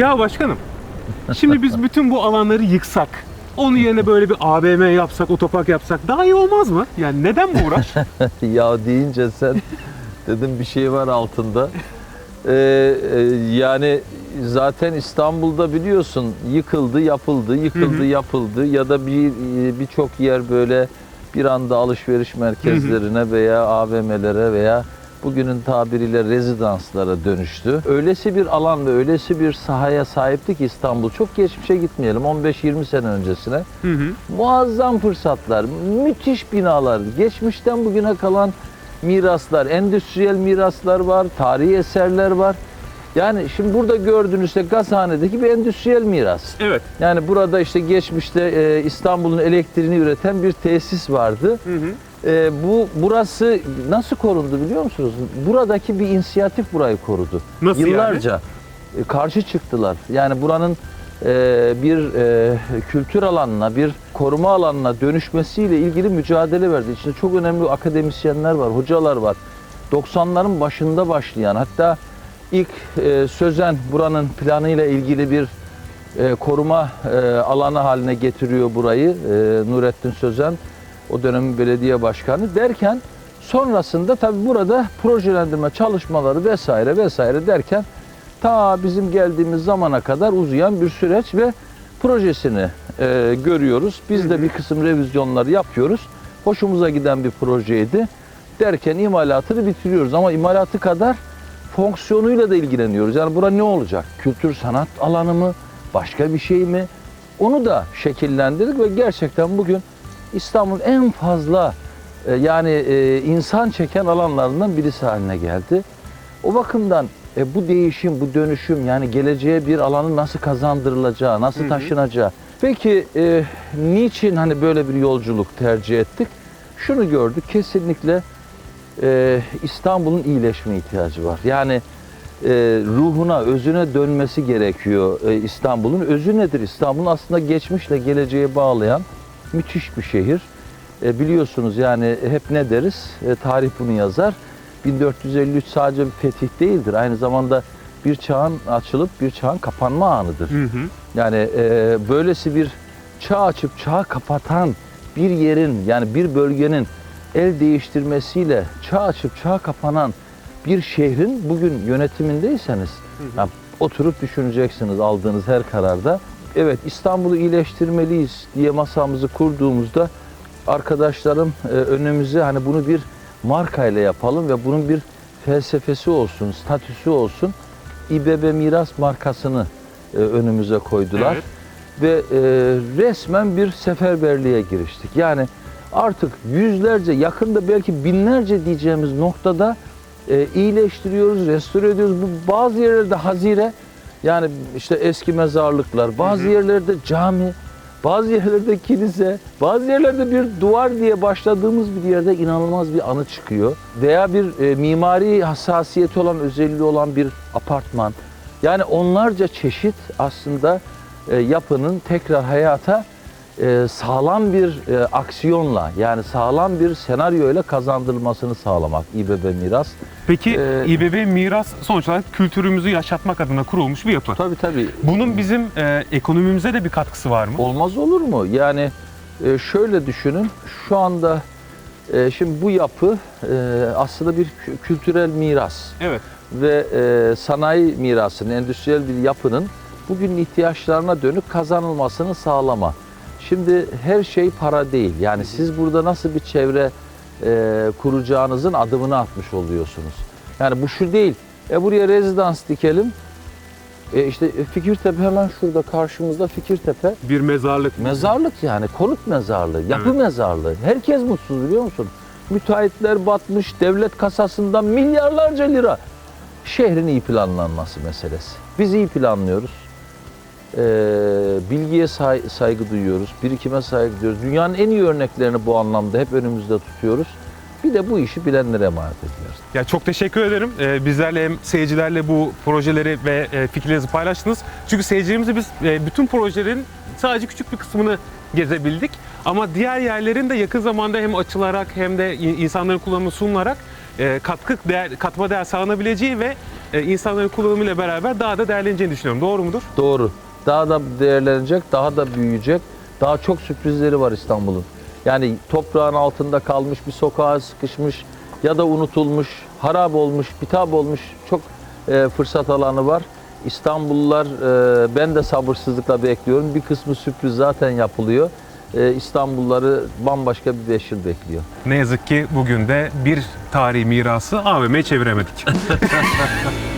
Ya başkanım, şimdi biz bütün bu alanları yıksak, onun yerine böyle bir AVM yapsak, otopark yapsak daha iyi olmaz mı? Yani neden bu uğraş? ya deyince sen dedim bir şey var altında. Ee, e, yani zaten İstanbul'da biliyorsun yıkıldı, yapıldı, yıkıldı, Hı hı. yapıldı ya da bir e, birçok yer böyle bir anda alışveriş merkezlerine veya AVM'lere veya bugünün tabiriyle rezidanslara dönüştü. Öylesi bir alan ve öylesi bir sahaya sahipti ki İstanbul. Çok geçmişe gitmeyelim 15-20 sene öncesine. Hı hı. Muazzam fırsatlar, müthiş binalar, geçmişten bugüne kalan miraslar, endüstriyel miraslar var, tarihi eserler var. Yani şimdi burada gördüğünüz de Gazhane'deki bir endüstriyel miras. Evet. Yani burada işte geçmişte e, İstanbul'un elektriğini üreten bir tesis vardı. Hı hı. E, bu burası nasıl korundu biliyor musunuz? Buradaki bir inisiyatif burayı korudu. Nasıl yani? Yıllarca e, karşı çıktılar. Yani buranın e, bir e, kültür alanına, bir koruma alanına dönüşmesiyle ilgili mücadele verdi. İçinde çok önemli akademisyenler var, hocalar var. 90'ların başında başlayan hatta ilk e, Sözen buranın planıyla ilgili bir e, koruma e, alanı haline getiriyor burayı e, Nurettin Sözen o dönemin belediye başkanı derken sonrasında tabi burada projelendirme çalışmaları vesaire vesaire derken ta bizim geldiğimiz zamana kadar uzayan bir süreç ve projesini e, görüyoruz. Biz de bir kısım revizyonları yapıyoruz. Hoşumuza giden bir projeydi. Derken imalatını bitiriyoruz ama imalatı kadar fonksiyonuyla da ilgileniyoruz. Yani bura ne olacak? Kültür sanat alanı mı? Başka bir şey mi? Onu da şekillendirdik ve gerçekten bugün İstanbul'un en fazla e, yani e, insan çeken alanlarından birisi haline geldi. O bakımdan e, bu değişim, bu dönüşüm yani geleceğe bir alanın nasıl kazandırılacağı, nasıl taşınacağı. Peki e, niçin hani böyle bir yolculuk tercih ettik? Şunu gördük kesinlikle e, İstanbul'un iyileşme ihtiyacı var. Yani e, ruhuna, özüne dönmesi gerekiyor e, İstanbul'un. Özü nedir? İstanbul'un aslında geçmişle geleceğe bağlayan müthiş bir şehir. E, biliyorsunuz yani hep ne deriz? E, tarih bunu yazar. 1453 sadece bir fetih değildir. Aynı zamanda bir çağın açılıp bir çağın kapanma anıdır. Hı hı. Yani e, böylesi bir çağ açıp çağ kapatan bir yerin yani bir bölgenin el değiştirmesiyle çağ açıp çağ kapanan bir şehrin bugün yönetimindeyseniz ya oturup düşüneceksiniz aldığınız her kararda. Evet İstanbul'u iyileştirmeliyiz diye masamızı kurduğumuzda arkadaşlarım e, önümüze hani bunu bir markayla yapalım ve bunun bir felsefesi olsun, statüsü olsun. İBB Miras markasını e, önümüze koydular. Evet. Ve e, resmen bir seferberliğe giriştik. Yani artık yüzlerce, yakında belki binlerce diyeceğimiz noktada e, iyileştiriyoruz, restore ediyoruz. Bu bazı yerlerde hazire, yani işte eski mezarlıklar, bazı yerlerde cami, bazı yerlerde kilise, bazı yerlerde bir duvar diye başladığımız bir yerde inanılmaz bir anı çıkıyor. Veya bir e, mimari hassasiyeti olan, özelliği olan bir apartman. Yani onlarca çeşit aslında e, yapının tekrar hayata e, sağlam bir e, aksiyonla yani sağlam bir senaryoyla kazandırılmasını sağlamak İBB Miras. Peki Ee, İBB Miras sonuç olarak kültürümüzü yaşatmak adına kurulmuş bir yapı. Tabii tabii. Bunun bizim e, ekonomimize de bir katkısı var mı? Olmaz olur mu? Yani e, şöyle düşünün. Şu anda e, şimdi bu yapı e, aslında bir kü- kültürel miras Evet. ve e, sanayi mirasının, endüstriyel bir yapının bugünün ihtiyaçlarına dönük kazanılmasını sağlama. Şimdi her şey para değil. Yani siz burada nasıl bir çevre e, kuracağınızın adımını atmış oluyorsunuz. Yani bu şu değil. E buraya rezidans dikelim. E işte Fikirtepe hemen şurada karşımızda Fikirtepe. Bir mezarlık. Mezarlık yani konut mezarlığı, yapı Evet. mezarlığı. Herkes mutsuz biliyor musun? Müteahhitler batmış, devlet kasasından milyarlarca lira. Şehrin iyi planlanması meselesi. Biz iyi planlıyoruz. Ee, bilgiye say- saygı duyuyoruz, birikime saygı duyuyoruz. Dünyanın en iyi örneklerini bu anlamda hep önümüzde tutuyoruz. Bir de bu işi bilenlere emanet ediyoruz. Ya çok teşekkür ederim. Ee, bizlerle hem seyircilerle bu projeleri ve e, fikirlerinizi paylaştınız. Çünkü seyircilerimize biz e, bütün projelerin sadece küçük bir kısmını gezebildik. Ama diğer yerlerin de yakın zamanda hem açılarak hem de in- insanların kullanımına sunularak e, katkı değer, katma değer sağlanabileceği ve e, insanların kullanımıyla beraber daha da değerleneceğini düşünüyorum. Doğru mudur? Doğru. Daha da değerlenecek, daha da büyüyecek. Daha çok sürprizleri var İstanbul'un. Yani toprağın altında kalmış bir sokağa sıkışmış ya da unutulmuş, harap olmuş, bitap olmuş çok e, fırsat alanı var. İstanbullular e, ben de sabırsızlıkla bekliyorum. Bir kısmı sürpriz zaten yapılıyor. E, İstanbulluları bambaşka bir beş yıl bekliyor. Ne yazık ki bugün de bir tarihi mirası AVM'ye çeviremedik.